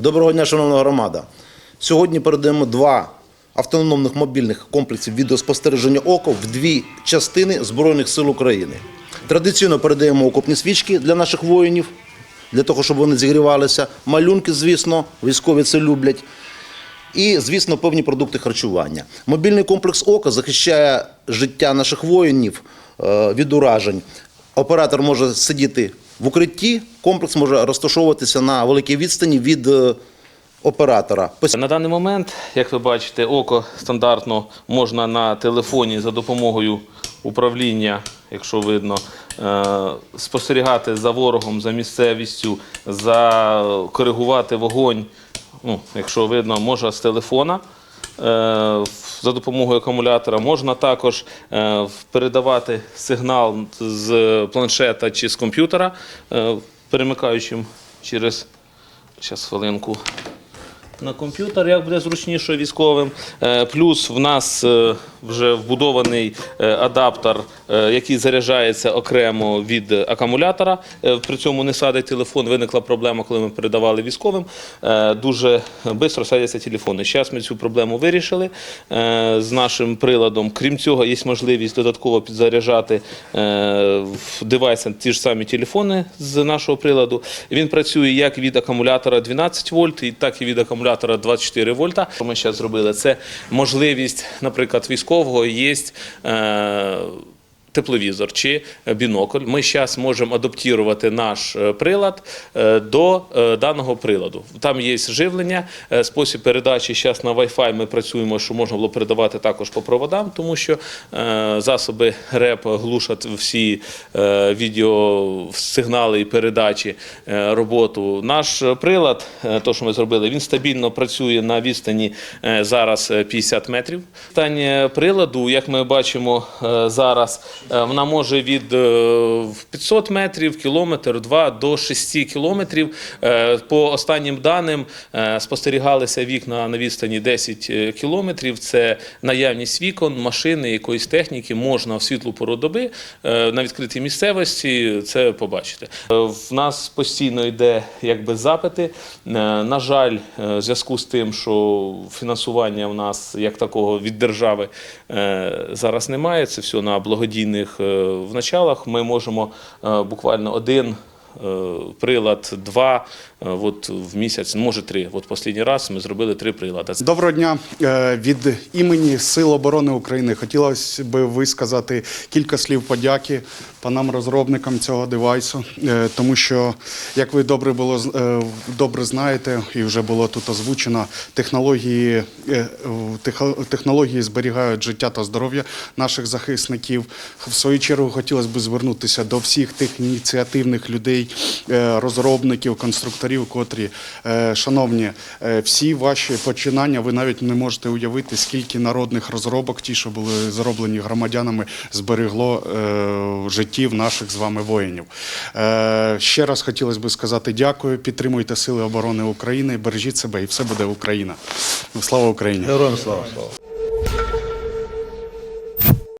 Доброго дня, шановна громада. Сьогодні передаємо два автономних мобільних комплексів відеоспостереження ОКО в дві частини Збройних сил України. Традиційно передаємо окопні свічки для наших воїнів, для того, щоб вони зігрівалися. Малюнки, звісно, військові це люблять. І, звісно, певні продукти харчування. Мобільний комплекс ОКО захищає життя наших воїнів е, від уражень. Оператор може сидіти в укритті, комплекс може розташовуватися на великій відстані від е, оператора. На даний момент, як ви бачите, око стандартно можна на телефоні за допомогою управління, якщо видно, е, спостерігати за ворогом, за місцевістю, за коригувати вогонь. Ну, якщо видно, можна з телефона. Е, За допомогою акумулятора можна також е, передавати сигнал з планшета чи з комп'ютера, е, перемикаючим через зараз хвилинку на комп'ютер, як буде зручніше військовим. Е, Плюс в нас е, вже вбудований е, адаптер, який заряджається окремо від акумулятора. При цьому не садить телефон. Виникла проблема, коли ми передавали військовим. Дуже швидко садяться телефони. Зараз ми цю проблему вирішили з нашим приладом. Крім цього, є можливість додатково підзаряджати в девайси ті ж самі телефони з нашого приладу. Він працює як від акумулятора 12 вольт, так і від акумулятора 24 вольта. Що ми зараз зробили? Це можливість, наприклад, військового є. Тепловізор чи бінокль. Ми зараз можемо адаптувати наш е, прилад е, до е, даного приладу. Там є живлення, спосіб передачі. Зараз на Wi-Fi ми працюємо, що можна було передавати також по проводам, тому що засоби РЕП глушать всі відеосигнали і передачі роботу. Наш прилад, то що ми зробили, він стабільно працює на відстані зараз е, 50 метрів. Питання приладу, як ми бачимо зараз, вона може від е, 500 метрів, кілометр, 2 до 6 кілометрів. Е, По останнім даним е, спостерігалися вікна на відстані 10 е, кілометрів. Це наявність вікон, машини, якоїсь техніки можна в світлу пору доби е, на відкритій місцевості це побачити. Е, В нас постійно йде якби запити. Е, На жаль, е, в зв'язку з тим, що фінансування в нас як такого від держави е, зараз немає. Це все на благодійних е, в началах. Ми можемо е, буквально один. Е, Прилад два е, от в місяць, може три. От останній раз ми зробили три прилади. Доброго дня. Е, Від імені Сил оборони України хотілося б висказати кілька слів подяки панам розробникам цього девайсу, тому що, як ви добре було добре знаєте, і вже було тут озвучено, технології, технології зберігають життя та здоров'я наших захисників. В свою чергу хотілося б звернутися до всіх тих ініціативних людей, е, розробників, конструкторів, котрі, е, шановні, е, всі ваші починання, ви навіть не можете уявити, скільки народних розробок, ті, що були зроблені громадянами, зберегло життів наших з вами воїнів. Ще раз хотілося б сказати дякую, підтримуйте Сили оборони України, бережіть себе і все буде Україна. Слава Україні! Героям слава! слава.